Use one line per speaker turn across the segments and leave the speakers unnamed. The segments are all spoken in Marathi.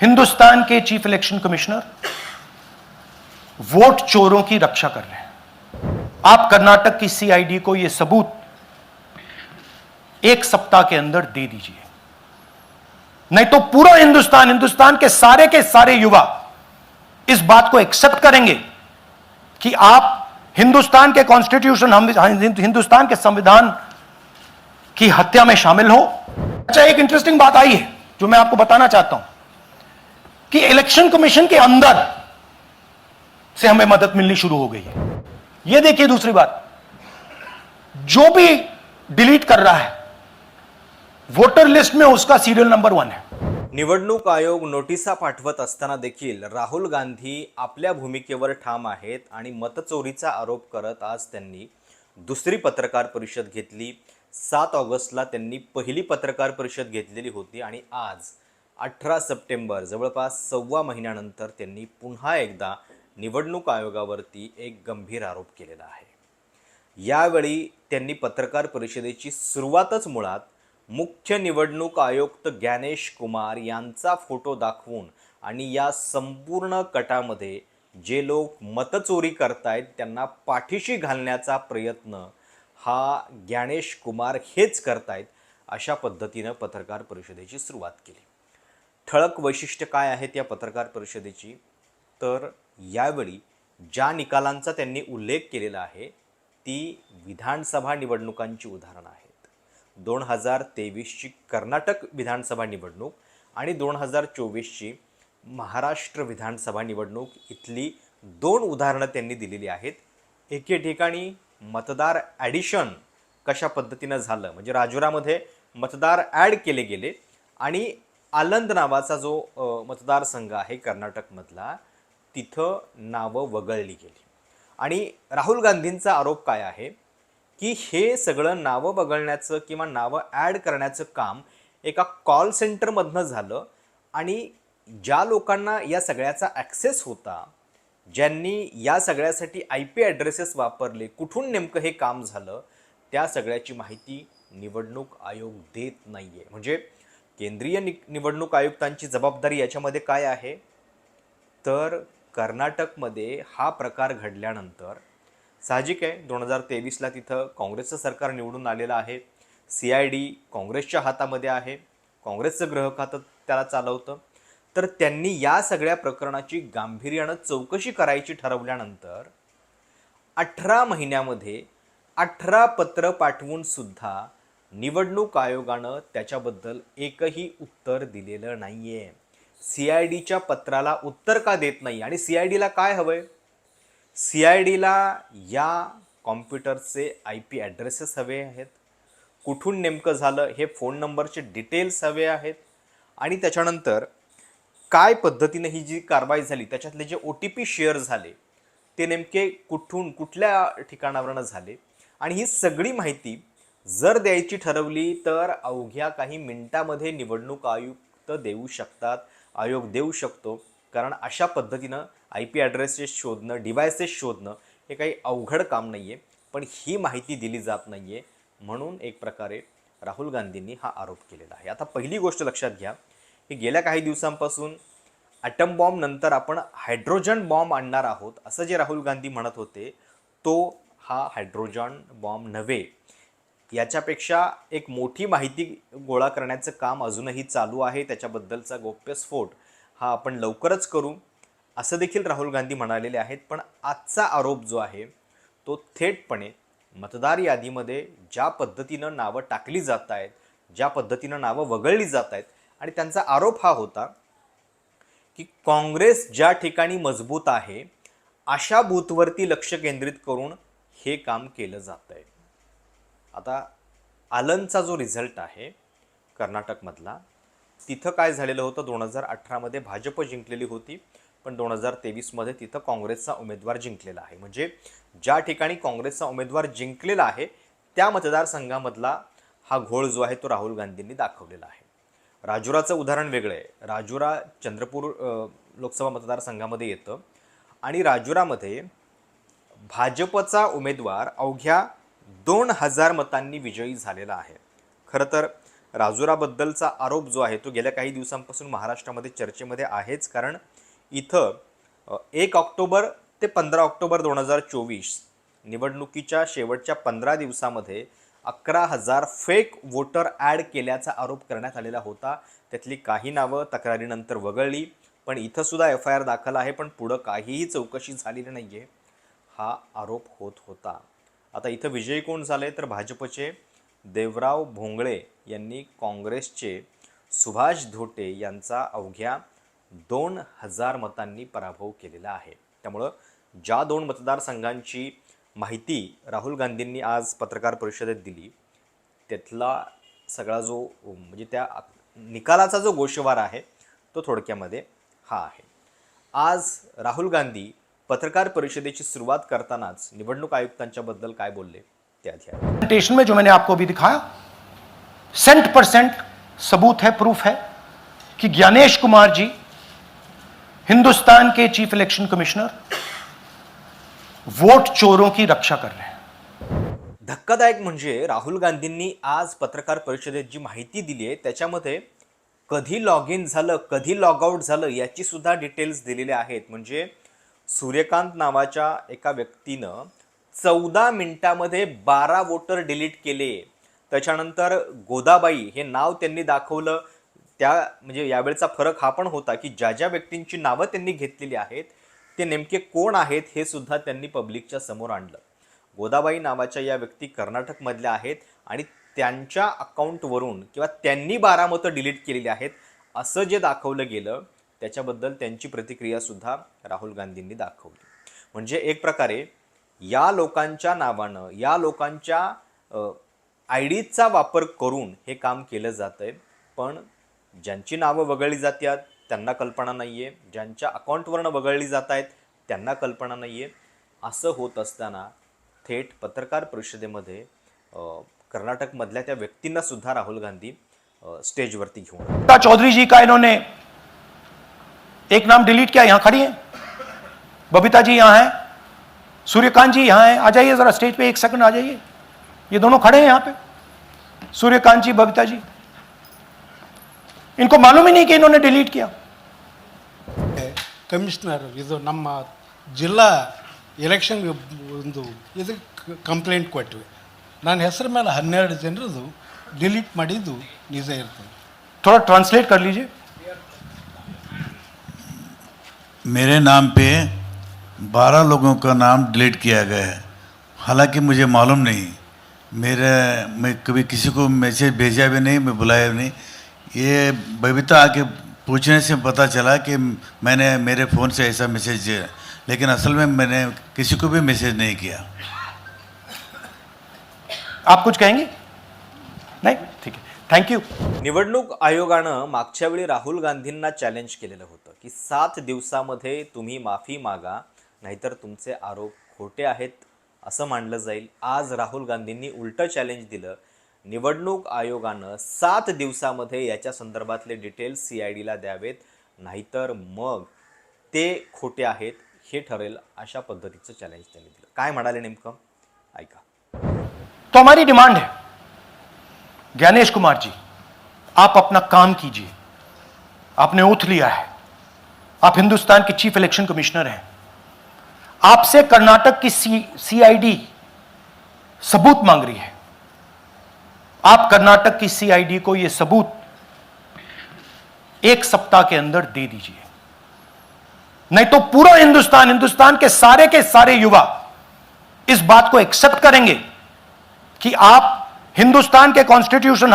हिंदुस्तान के चीफ इलेक्शन कमिश्नर वोट चोरों की रक्षा कर रहे हैं। आप कर्नाटक की सीआईडी को यह सबूत एक सप्ताह के अंदर दे दीजिए। नहीं तो पूरा हिंदुस्तान हिंदुस्तान के सारे के सारे युवा इस बात को एक्सेप्ट करेंगे कि आप हिंदुस्तान के कॉन्स्टिट्यूशन हिंदुस्तान के संविधान की हत्या में शामिल हो। अच्छा एक इंटरेस्टिंग बात आई है जो मैं आपको बताना चाहता हूँ। कि इलेक्शन कमीशन के अंदर से हमें मदद मिलनी शुरू हो गई है। यह देखिए दूसरी बात। जो भी डिलीट कर रहा है वोटर लिस्ट में उसका सीरियल नंबर वन है।
निवडणूक आयोग नोटिसा पाठवत असताना देखील राहुल गांधी आपल्या भूमिकेवर ठाम आहेत आणि मतचोरीचा आरोप करत आज त्यांनी दुसरी पत्रकार परिषद घेतली. सात ऑगस्टला त्यांनी पहिली पत्रकार परिषद घेतलेली होती आणि आज अठरा सप्टेंबर जवळपास सव्वा महिन्यानंतर त्यांनी पुन्हा एकदा निवडणूक आयोगावरती एक गंभीर आरोप केलेला आहे. यावेळी त्यांनी पत्रकार परिषदेची सुरुवातच मुळात मुख्य निवडणूक आयुक्त ज्ञानेश कुमार यांचा फोटो दाखवून आणि या संपूर्ण कटामध्ये जे लोक मतचोरी करतायत त्यांना पाठीशी घालण्याचा प्रयत्न हा ज्ञानेश कुमार हेच करतायत अशा पद्धतीनं पत्रकार परिषदेची सुरुवात केली. ठळक वैशिष्ट्य काय आहेत या पत्रकार परिषदेची? तर यावेळी ज्या निकालांचा त्यांनी उल्लेख केलेला आहे ती विधानसभा निवडणुकांची उदाहरणं आहेत. दोन हजार तेवीसची कर्नाटक विधानसभा निवडणूक आणि दोन हजार चोवीसची महाराष्ट्र विधानसभा निवडणूक इथली दोन उदाहरणं त्यांनी दिलेली आहेत. एके ठिकाणी मतदार ॲडिशन कशा पद्धतीनं झालं? म्हणजे राजुरामध्ये मतदार ॲड केले गेले आणि आलंद नावाचा जो मतदारसंघ आहे कर्नाटकमधला तिथं नावं वगळली गेली. आणि राहुल गांधींचा आरोप काय आहे? की हे सगळं नावं वगळण्याचं किंवा नावं ॲड करण्याचं काम एका कॉल सेंटरमधनं झालं आणि ज्या लोकांना या सगळ्याचा ॲक्सेस होता ज्यांनी या सगळ्यासाठी आय पी ॲड्रेसेस वापरले कुठून नेमकं हे काम झालं त्या सगळ्याची माहिती निवडणूक आयोग देत नाही आहे म्हणजे केंद्रीय नि निवडणूक आयुक्तांची जबाबदारी याच्यामध्ये काय आहे? तर कर्नाटकमध्ये हा प्रकार घडल्यानंतर साहजिक आहे दोन हजार तेवीसला तिथं काँग्रेसचं सरकार निवडून आलेलं आहे. सी आय डी काँग्रेसच्या हातामध्ये आहे. काँग्रेसचं ग्रह खातं त्याला चालवतं. तर त्यांनी या सगळ्या प्रकरणाची गांभीर्यानं चौकशी करायची ठरवल्यानंतर अठरा महिन्यामध्ये अठरा पत्र पाठवून सुद्धा निवडणूक आयोगानं त्याच्याबद्दल एकही उत्तर दिलेलं नाही आहे सी आय डीच्या पत्राला उत्तर का देत नाही? आणि सी आय डीला काय हवं आहे सी आय डीला या कॉम्प्युटरचे आय पी ॲड्रेसेस हवे आहेत. कुठून नेमकं झालं हे फोन नंबरचे डिटेल्स हवे आहेत. आणि त्याच्यानंतर काय पद्धतीने ही जी कारवाई झाली त्याच्यातले जे ओ टी पी शेअर झाले ते नेमके कुठून कुठल्या ठिकाणावरनं झाले? आणि ही सगळी माहिती जर द्यायची ठरवली तर अवघ्या काही मिनिटामध्ये निवडणूक आयुक्त देऊ शकतात आयोग देऊ शकतो. कारण अशा पद्धतीनं आय पी ॲड्रेसेस शोधणं डिव्हायसेस शोधणं हे काही अवघड काम नाही आहे पण ही माहिती दिली जात नाही आहे म्हणून एक प्रकारे राहुल गांधींनी हा आरोप केलेला आहे. आता पहिली गोष्ट लक्षात घ्या की गेल्या काही दिवसांपासून ॲटम बॉम्ब नंतर आपण हायड्रोजन बॉम्ब आणणार आहोत असं जे राहुल गांधी म्हणत होते तो हा हायड्रोजन बॉम्ब नव्हे. याच्यापेक्षा एक मोठी माहिती गोळा करण्याचं काम अजूनही चालू आहे. त्याच्याबद्दलचा गोप्यस्फोट हा आपण लवकरच करू. असं देखील राहुल गांधी म्हणालेले आहेत पण आजचा आरोप जो आहे तो थेटपणे मतदार यादीमध्ये ज्या पद्धतीनं नावं टाकली जात आहेत ज्या पद्धतीनं नावं वगळली जात आहेत आणि त्यांचा आरोप हा होता की काँग्रेस ज्या ठिकाणी मजबूत आहे अशा बूथवरती लक्ष केंद्रित करून हे काम केलं जात आहे आता आलनचा जो रिझल्ट आहे कर्नाटकमधला तिथं काय झालेलं होतं? दोन हजार अठरामध्ये भाजप जिंकलेली होती पण दोन हजार तेवीसमध्ये तिथं काँग्रेसचा उमेदवार जिंकलेला आहे. म्हणजे ज्या ठिकाणी काँग्रेसचा उमेदवार जिंकलेला आहे त्या मतदारसंघामधला हा घोळ जो आहे तो राहुल गांधींनी दाखवलेला आहे. राजुराचं उदाहरण वेगळं आहे. राजुरा चंद्रपूर लोकसभा मतदारसंघामध्ये येतं आणि राजुरामध्ये भाजपचा उमेदवार अवघ्या दोन हजार मतांनी विजयी झालेला आहे. खरं तर राजुराबद्दलचा आरोप जो आहे तो गेल्या काही दिवसांपासून महाराष्ट्रामध्ये चर्चेमध्ये आहेच. कारण इथं एक ऑक्टोबर ते पंधरा ऑक्टोबर दोन हजार चोवीस निवडणुकीच्या शेवटच्या पंधरा दिवसामध्ये अकरा हजार फेक वोटर ॲड केल्याचा आरोप करण्यात आलेला होता. त्यातली काही नावं तक्रारीनंतर वगळली पण इथं सुद्धा एफ आय आर दाखल आहे पण पुढं काहीही चौकशी झालेली नाही आहे हा आरोप होत होता. आता इथं विजयी कोण झाले तर भाजपचे देवराव भोंगळे यांनी काँग्रेसचे सुभाष धोटे यांचा अवघ्या दोन हजार मतांनी पराभव केलेला आहे. त्यामुळं ज्या दोन मतदारसंघांची माहिती राहुल गांधींनी आज पत्रकार परिषदेत दिली त्यातला सगळा जो म्हणजे त्या निकालाचा जो गोषवार आहे तो थोडक्यामध्ये हा आहे. आज राहुल गांधी पत्रकार परिषदेची सुरुवात करतानाच निवडणूक आयुक्तांच्या बद्दल काय बोलले ते आधी आहे
प्रेजेंटेशन में जो मैंने आपको अभी दिखाया सेंट परसेंट सबूत है प्रूफ है कि ज्ञानेश कुमार जी हिंदुस्तान के चीफ इलेक्शन कमिश्नर वोट चोरों की रक्षा कर रहे हैं।
धक्कादायक म्हणजे राहुल गांधींनी आज पत्रकार परिषदेत जी माहिती दिली आहे त्याच्यामध्ये कधी लॉग इन झालं कधी लॉग आउट झालं याची सुद्धा डिटेल्स दिलेले आहेत. म्हणजे सूर्यकांत नावाच्या एका व्यक्तीनं चौदा मिनिटामध्ये बारा वोटर डिलीट केले. त्याच्यानंतर गोदाबाई हे नाव त्यांनी दाखवलं. त्या म्हणजे यावेळचा फरक हा पण होता की ज्या ज्या व्यक्तींची नावं त्यांनी घेतलेली आहेत ते नेमके कोण आहेत हे सुद्धा त्यांनी पब्लिकच्या समोर आणलं. गोदाबाई नावाच्या या व्यक्ती कर्नाटकमधल्या आहेत आणि त्यांच्या अकाउंटवरून किंवा त्यांनी बारा मतं डिलीट केलेली आहेत असं जे दाखवलं गेलं त्याच्याबद्दल त्यांची प्रतिक्रियासुद्धा राहुल गांधींनी दाखवली. म्हणजे एक प्रकारे या लोकांच्या नावानं या लोकांच्या आय डीचा वापर करून हे काम केलं जातं आहे पण ज्यांची नावं वगळली जातात त्यांना कल्पना नाही आहे ज्यांच्या अकाउंटवरनं वगळली जात आहेत त्यांना कल्पना नाही आहे असं होत असताना थेट पत्रकार परिषदेमध्ये कर्नाटकमधल्या त्या व्यक्तींना सुद्धा राहुल गांधी स्टेजवरती घेऊन आले.
बबीता चौधरी जी का इन्होंने एक नाम डिलीट किया यहां खड़ी है बबीता जी यहां है सूर्यकांत जी यहां है आ जाइए जरा स्टेज पे एक सेकंड आ जाइए ये दोनों खड़े हैं यहां पे सूर्यकांत जी बबीता जी इनको मालूम ही नहीं कि इन्होंने डिलीट किया
ಕಮಿಷನರ್ ಇದು ನಮ್ಮ ಜಿಲ್ಲಾ ಎಲೆಕ್ಷನ್ ಒಂದು ಇದು ಕಂಪ್ಲೇಂಟ್ ಕೊಟ್ವಿ ನನ್ನ ಹೆಸರ ಮೇಲೆ ಹನ್ನೆರಡು ಜನರದು ಡಿಲೀಟ್ ಮಾಡಿದ್ದು ನಿಜ ಇರ್ತದೆ
थोड़ा ट्रांसलेट कर लीजिए
मेरे नाम पे बारह लोगों का नाम डिलीट किया गया है। हालांकि मुझे मालूम नहीं मेरे मैं कभी किसी को मैसेज भेजा भी नहीं मैं बुलाया भी नहीं। ये बबीता आके पूछने से पता चला कि मैंने मेरे फ़ोन से ऐसा मैसेज दिया लेकिन असल में मैंने किसी को भी मैसेज नहीं किया।
आप कुछ कहेंगे? नहीं? ठीक है। थैंक यू
निवडणूक आयोगानं मागच्या वेळी राहुल गांधींना चॅलेंज केलेलं होतं. की सात दिवसामध्ये तुम्ही माफी मागा नाहीतर तुमचे आरोप खोटे आहेत असं मानलं जाईल. आज राहुल गांधींनी उलटं चॅलेंज दिलं. निवडणूक आयोगानं सात दिवसामध्ये याच्या संदर्भातले डिटेल्स सी आय डीला द्यावेत नाहीतर मग ते खोटे आहेत हे ठरेल अशा पद्धतीचं चॅलेंज त्यांनी दिलं. काय म्हणाले नेमकं? ऐका.
तो हमारी डिमांड है. ज्ञानेश कुमार जी आप अपना काम कीजिए. आपने उठ लिया है. आप हिंदुस्तान के चीफ इलेक्शन कमिश्नर हैं। आपसे कर्नाटक की सीआईडी सबूत मांग रही है। आप कर्नाटक की सीआईडी को यह सबूत एक सप्ताह के अंदर दे दीजिए। नहीं तो पूरा हिंदुस्तान हिंदुस्तान के सारे के सारे युवा इस बात को एक्सेप्ट करेंगे कि आप हिंदुस्तान के कॉन्स्टिट्यूशन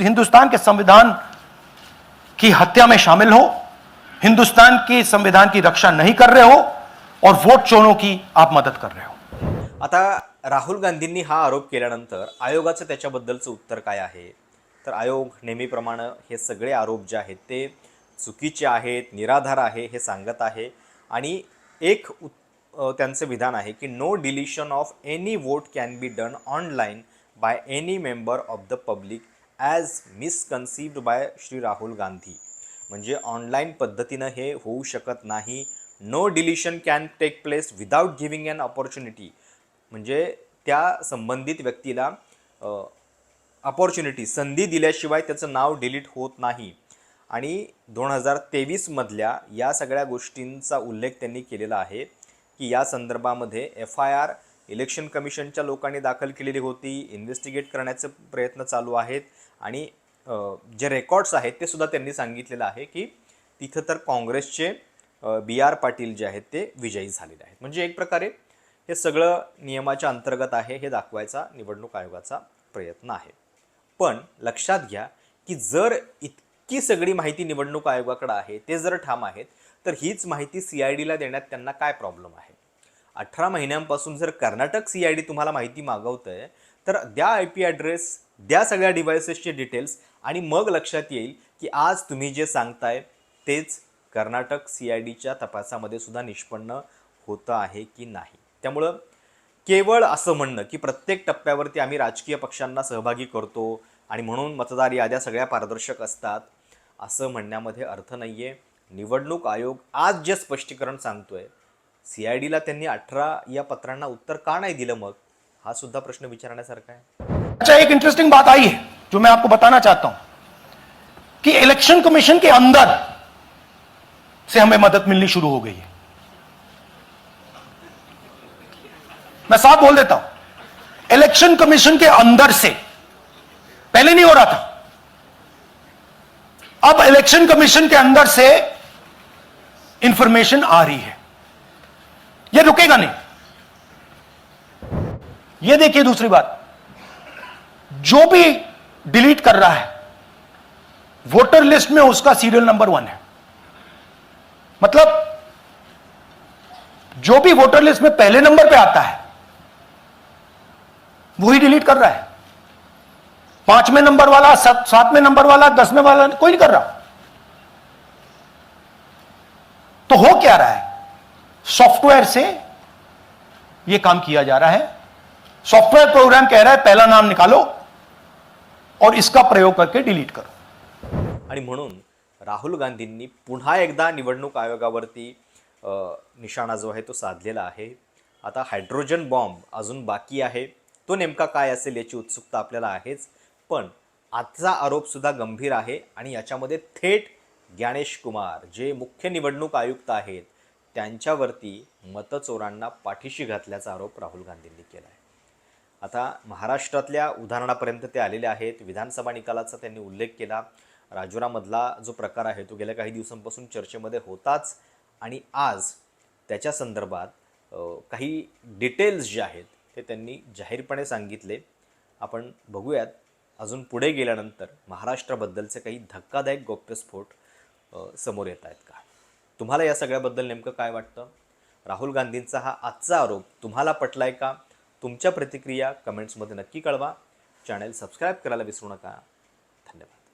हिंदुस्तान के संविधान की हत्या में शामिल हो। हिंदुस्तान के संविधान की रक्षा नहीं कर रहे हो और वोट चोरों की आप मदद कर रहे हो।
आता राहुल गांधींनी हा आरोप केल्यानंतर आयोगाचं त्याच्याबद्दलचं उत्तर काय आहे? तर आयोग नेहमीप्रमाणे हे सगळे आरोप जे आहेत ते चुकीचे आहेत निराधार आहे हे सांगत आहे. आणि एक त्यांचं विधान आहे की no deletion of any vote can be done online by any member of the public as misconceived by Shri Rahul Gandhi. म्हणजे ऑनलाईन पद्धतीनं हे होऊ शकत नाही. No deletion can take place without giving an opportunity म्हणजे त्या संबंधित व्यक्तीला अपॉर्च्युनिटी संधी दिल्याशिवाय त्याचं नाव डिलीट होत नाही. आणि दोन हजार तेवीसमधल्या या सगळ्या गोष्टींचा उल्लेख त्यांनी केलेला आहे की या संदर्भामध्ये एफ आय आर इलेक्शन कमिशनच्या लोकांनी दाखल केलेली होती इन्व्हेस्टिगेट करण्याचे प्रयत्न चालू आहेत आणि जे रेकॉर्ड्स आहेत ते सुद्धा त्यांनी सांगितलेलं आहे की तिथं तर काँग्रेसचे बी आर पाटील जे आहेत ते विजयी झालेले आहेत. म्हणजे एक प्रकारे हे सगळं नियमाच्या अंतर्गत आहे हे दाखवायचा निवडणूक आयोगाचा प्रयत्न आहे. पण लक्षात घ्या की जर इतकी सगळी माहिती निवडणूक आयोगाकडे आहे ते जर ठाम आहेत तर हीच माहिती सी आय डीला देण्यात त्यांना काय प्रॉब्लेम आहे? अठरा महिन्यांपासून जर कर्नाटक सी आय डी तुम्हाला माहिती मागवतं आहे तर द्या आय पी ॲड्रेस द्या सगळ्या डिव्हायसेसचे डिटेल्स आणि मग लक्षात येईल की आज तुम्ही जे सांगताय तेच कर्नाटक सी आय डीच्या तपासामध्ये सुद्धा निष्पन्न होतं आहे की नाही. त्यामुळं केवळ असं म्हणणं की प्रत्येक टप्प्यावरती आम्ही राजकीय पक्षांना सहभागी करतो आणि म्हणून मतदार याद्या सगळ्या पारदर्शक असतात असं म्हणण्यामध्ये अर्थ नाही आहे निवडणूक आयोग आज जे स्पष्टीकरण सांगतोय सी आय डीला त्यांनी अठरा या पत्रांना उत्तर का नाही दिलं मग? हा सुद्धा प्रश्न विचारण्यासारखा आहे.
अच्छा एक इंटरेस्टिंग बात आई है, जो मैं आपको बताना चाहता हूँ कि इलेक्शन कमीशन के अंदर से हमें मदद मिलनी शुरू हो गई है। मैं साफ़ बोल देता हूँ इलेक्शन कमीशन के अंदर से पहले नहीं हो रहा था। अब इलेक्शन कमीशन के अंदर से इंफॉर्मेशन आ रही है। यह रुकेगा नहीं। यह देखिए दूसरी बात। जो भी डिलीट कर रहा है, वोटर लिस्ट में उसका सीरियल नंबर वन है। मतलब जो भी वोटर लिस्ट में पहले नंबर पे आता है, वही डिलीट कर रहा है। पाँचवें नंबर वाला, सात- सातवें नंबर वाला, दसवें वाला, कोई नहीं कर रहा। तो हो क्या रहा है? सॉफ्टवेयर से यह काम किया जा रहा है। सॉफ्टवेयर प्रोग्राम कह रहा है पहला नाम निकालो और इसका प्रयोग करके डिलीट करो।
आणि म्हणून राहुल गांधींनी पुन्हा एकदा निवडणूक आयोगावरती निशाणा जो आहे तो साधलेला आहे. आता हायड्रोजन बॉम्ब अजून बाकी आहे. तो नेमका काय असेल याची उत्सुकता आपल्याला आहेच. पण आजचा आरोपसुद्धा गंभीर आहे आणि याच्यामध्ये थेट ज्ञानेश कुमार जे मुख्य निवडणूक आयुक्त आहेत त्यांच्यावरती मतचोरांना पाठीशी घातल्याचा आरोप राहुल गांधींनी केला आहे आता महाराष्ट्रातल्या उदाहरणापर्यंत ते आलेले आहेत. विधानसभा निकालाचा त्यांनी उल्लेख केला. राजुरामधला जो प्रकार आहे तो गेल्या काही दिवसांपासून चर्चेमध्ये होताच. आणि आज त्याच्या संदर्भात काही डिटेल्स जे आहेत ते त्यांनी जाहीरपणे सांगितले. आपण बघूयात. अजून पुढे गेल्यानंतर महाराष्ट्राबद्दलचे काही धक्कादायक गौप्यस्फोट समोर येत आहेत का? तुम्हाला या सगळ्याबद्दल नेमकं काय वाटतं? राहुल गांधींचा हा आजचा आरोप तुम्हाला पटलाय का? तुमच्या प्रतिक्रिया कमेंट्समध्ये नक्की कळवा. चॅनेल सबस्क्राईब करायला विसरू नका.